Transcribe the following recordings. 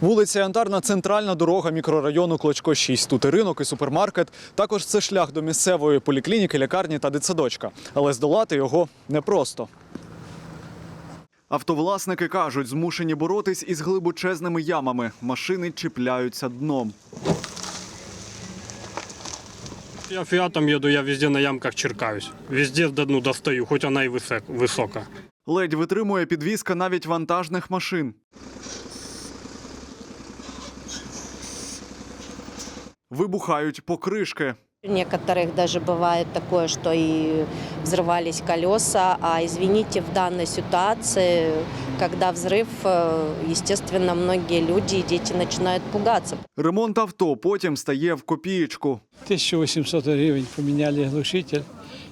Вулиця Янтарна центральна дорога мікрорайону Клочко 6. Тут і ринок, і супермаркет. Також це шлях до місцевої поліклініки, лікарні та дитсадочка. Але здолати його непросто. Автовласники кажуть, змушені боротись із глибочезними ямами. Машини чіпляються дном. Я фіатом їду, я везде на ямках черкаюсь. Везде до дну достаю, хоч вона і висока. Ледь витримує підвізка навіть вантажних машин. Вибухають покришки. У некоторых даже бывает такое, что и взрывались колеса. А извините, в данной ситуации, когда взрыв, э, естественно, многие люди и дети начинают пугаться. Ремонт авто потім стає в копієчку. 1800 гривень поменяли глушитель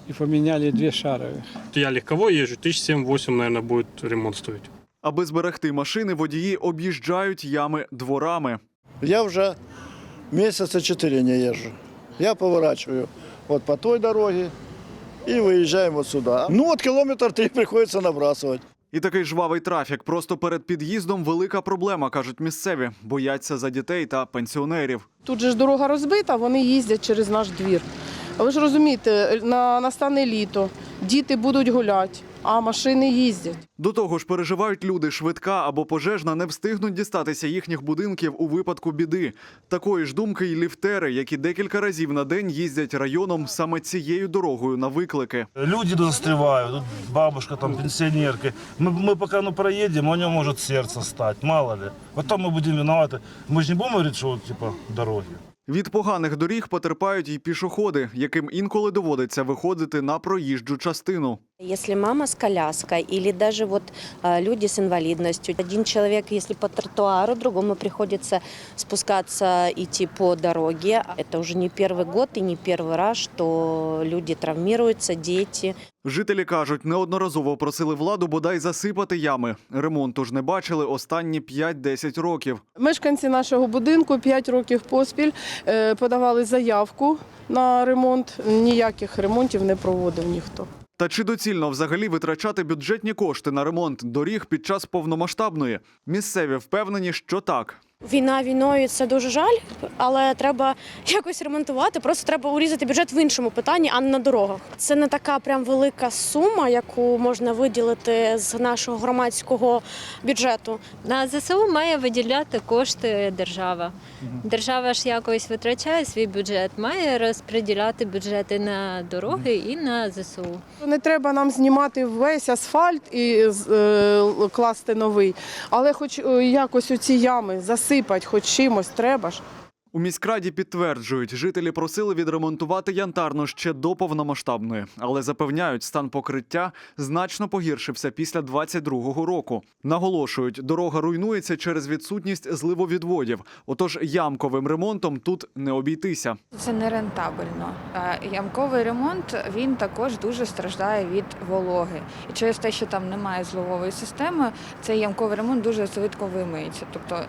и поменяли две шаровых. Я легковой езжу, 1007-8, наверное, будет ремонт стоить. Аби зберегти машини, водії об'їжджають ями дворами. Я вже місяця чотири не їжджу. Я поворачиваю от по той дороге і виїжджаємо сюди. Ну от кілометр три приходиться набрасувати. І такий жвавий трафік просто перед під'їздом велика проблема, кажуть місцеві. Бояться за дітей та пенсіонерів. Тут же ж дорога розбита, вони їздять через наш двір. А ви ж розумієте, на настане літо, діти будуть гуляти, а машини їздять. До того ж, переживають люди, швидка або пожежна не встигнуть дістатися їхніх будинків у випадку біди. Такої ж думки й ліфтери, які декілька разів на день їздять районом саме цією дорогою на виклики. Люди застревают, тут бабушка, там, пенсионерки. Мы, мы пока ну, проедем, у него может сердце стать, мало ли. Потом мы будем виноваты. Мы же не будем говорить, что типа дороги. Від поганих доріг потерпають й пішоходи, яким інколи доводиться виходити на проїжджу частину. Если мама с коляской или даже вот э, люди с инвалидностью, один человек, если по тротуару, другому приходится спускаться, идти по дороге. Это уже не первый год и не первый раз, что люди травмируются, дети. Жителі кажуть, неодноразово просили владу бодай засипати ями. Ремонту ж не бачили останні 5-10 років. Мешканці нашого будинку 5 років поспіль е, подавали заявку на ремонт. Ніяких ремонтів не проводив ніхто. Та чи доцільно взагалі витрачати бюджетні кошти на ремонт доріг під час повномасштабної? Місцеві впевнені, що так. Війна війною це дуже жаль, але треба якось ремонтувати. Просто треба урізати бюджет в іншому питанні, а не на дорогах. Це не така прям велика сума, яку можна виділити з нашого громадського бюджету. На ЗСУ має виділяти кошти держава. Держава ж якось витрачає свій бюджет, має розподіляти бюджети на дороги і на ЗСУ. Не треба нам знімати весь асфальт і е, класти новий, але хоч е, якось у ці ями засипати, хоч чимось треба ж. У міськраді підтверджують, жителі просили відремонтувати янтарну ще до повномасштабної, але запевняють, стан покриття значно погіршився після 22-го року. Наголошують, дорога руйнується через відсутність зливовідводів. Отож, ямковим ремонтом тут не обійтися. Це не рентабельно. Е, Ямковий ремонт він також дуже страждає від вологи. І через те, що там немає зловової системи, цей ямковий ремонт дуже швидко вимиється. Тобто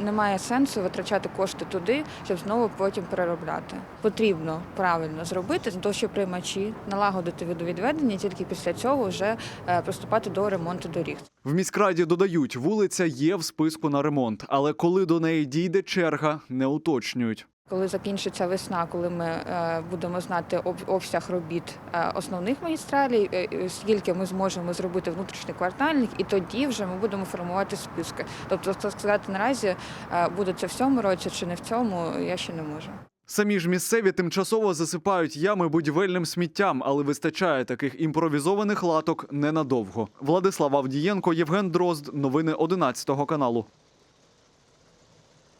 немає сенсу витрачати кошти туди, щоб знову потім переробляти. Потрібно правильно зробити дощоприймачі, налагодити водовідведення, тільки після цього вже е, приступати до ремонту доріг. В міськраді додають, вулиця є в списку на ремонт, але коли до неї дійде черга, не уточнюють. Коли закінчиться весна, коли ми е, будемо знати об, обсяг робіт е, основних магістралей, е, скільки ми зможемо зробити внутрішніх квартальних, і тоді вже ми будемо формувати списки. Тобто, так сказати, наразі буде це в цьому році чи не в цьому, я ще не можу. Самі ж місцеві тимчасово засипають ями будівельним сміттям, але вистачає таких імпровізованих латок ненадовго. Владислав Авдієнко, Євген Дрозд. Новини 11 каналу.